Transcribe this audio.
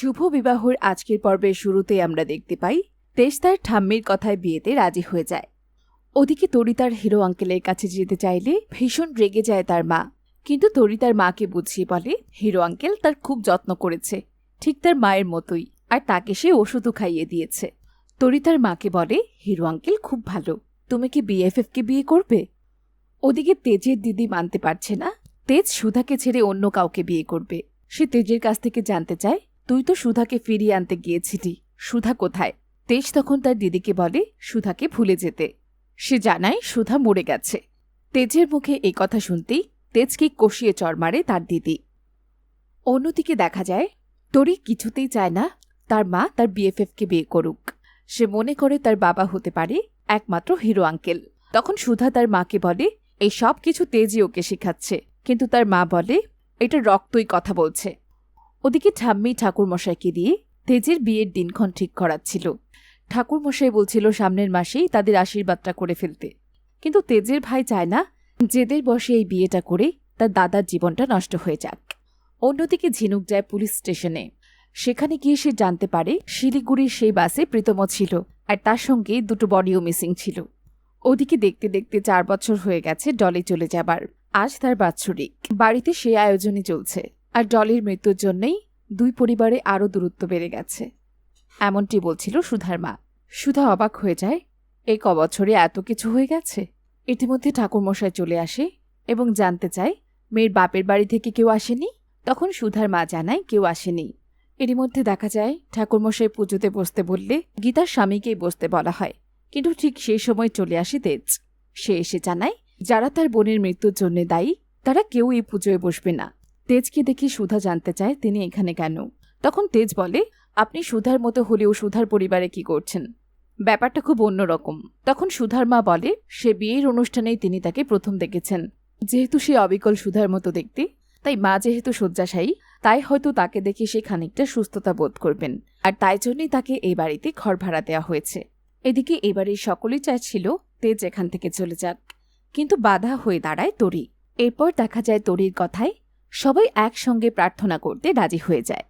শুভ বিবাহর আজকের পর্বের শুরুতে আমরা দেখতে পাই তেজ তার ঠাম্মির কথায় বিয়েতে রাজি হয়ে যায়। ওদিকে তরি তার হিরো আঙ্কেলের কাছে যেতে চাইলে ভীষণ রেগে যায় তার মা। কিন্তু তরি তার মাকে বুঝিয়ে বলে, হিরো আঙ্কেল তার খুব যত্ন করেছে। ঠিক তার মায়ের মতোই, আর তাকে সে ওষুধও খাইয়ে দিয়েছে। তরি তার মাকে বলে, হিরো আঙ্কেল খুব ভালো। তুমি কি বিএফএফকে বিয়ে করবে? ওদিকে তেজের দিদি মানতে পারছে না। তেজ সুধাকে ছেড়ে অন্য কাউকে বিয়ে করবে। সে তেজের কাছ থেকে জানতে চায় তুই তো সুধাকে ফিরিয়ে আনতে গিয়েছিলি। সুধা কোথায়? তেজ তখন তার দিদিকে বলে, সুধাকে ভুলে যেতে। সে জানায় সুধা মরে গেছে। তেজের মুখে এই কথা শুনতেই তেজকে কষিয়ে চড় মারে তার দিদি। অন্যদিকে দেখা যায় তরি কিছুতেই চায় না তার মা তার বিএফএফকে বিয়ে করুক। সে মনে করে তার বাবা হতে পারে একমাত্র হিরো আঙ্কেল। তখন সুধা তার মাকে বলে, এই সব কিছু তেজই ওকে শেখাচ্ছে। কিন্তু তার মা বলে, এটা রক্তই কথা বলছে। ওদিকে ঠাম্মি ঠাকুরমশাইকে দিয়ে তেজের বিয়ের দিনক্ষণ ঠিক করাচ্ছিল। ঠাকুরমশাই বলছিল সামনের মাসেই তাদের আশীর্বাদটা করে ফেলতে। কিন্তু তেজের ভাই চায় না জেদের বসে এই বিয়েটা করে তার দাদার জীবনটা নষ্ট হয়ে যাক। অন্যদিকে ঝিনুক যায় পুলিশ স্টেশনে। সেখানে গিয়ে সে জানতে পারে শিলিগুড়ির সেই বাসে প্রীতম ছিল আর তার সঙ্গে দুটো বডিও মিসিং ছিল। ওদিকে দেখতে দেখতে চার বছর হয়ে গেছে ডলে চলে যাবার। আজ তার বাৎসরিক। বাড়িতে সে আয়োজনই চলছে। আর ডলির মৃত্যুর জন্যই দুই পরিবারে আরও দূরত্ব বেড়ে গেছে। এমনটি বলছিল সুধার মা। সুধা অবাক হয়ে যায় এই কবছরে এত কিছু হয়ে গেছে? ইতিমধ্যে ঠাকুরমশাই চলে আসে এবং জানতে চায়, মেয়ের বাপের বাড়ি থেকে কেউ আসেনি? তখন সুধার মা জানায়, কেউ আসেনি। এরই মধ্যে দেখা যায়, ঠাকুরমশাই পুজোতে বসতে বললে গীতার স্বামীকেই বসতে বলা হয়, কিন্তু ঠিক সেই সময় চলে আসে তেজ। সে এসে জানায়, যারা তার বোনের মৃত্যুর জন্য দায়ী, তারা কেউ এই পুজোয় বসবে না। তেজকে দেখে সুধা জানতে চায় তিনি এখানে কেন। তখন তেজ বলে, আপনি সুধার মতো হলেও সুধার পরিবারে কি করছেন? ব্যাপারটা খুব অন্যরকম তখন সুধার মা বলে, সে বিয়ের অনুষ্ঠানেই তিনি তাকে প্রথম দেখেছেন। যেহেতু সে অবিকল সুধার মতো দেখতে, তাই মা যেহেতু শয্যাশায়ী, তাই হয়তো তাকে দেখে সে খানিকটা সুস্থতা বোধ করবেন। আর তাই জন্যই তাকে এই বাড়িতে ঘর ভাড়া দেওয়া হয়েছে। এদিকে এবারে সকলেই চাইছিল তেজ এখান থেকে চলে যাক। কিন্তু বাধা হয়ে দাঁড়ায় তরি। এরপর দেখা যায় তরির কথায় সবাই একসঙ্গে প্রার্থনা করতে রাজি হয়ে যায়।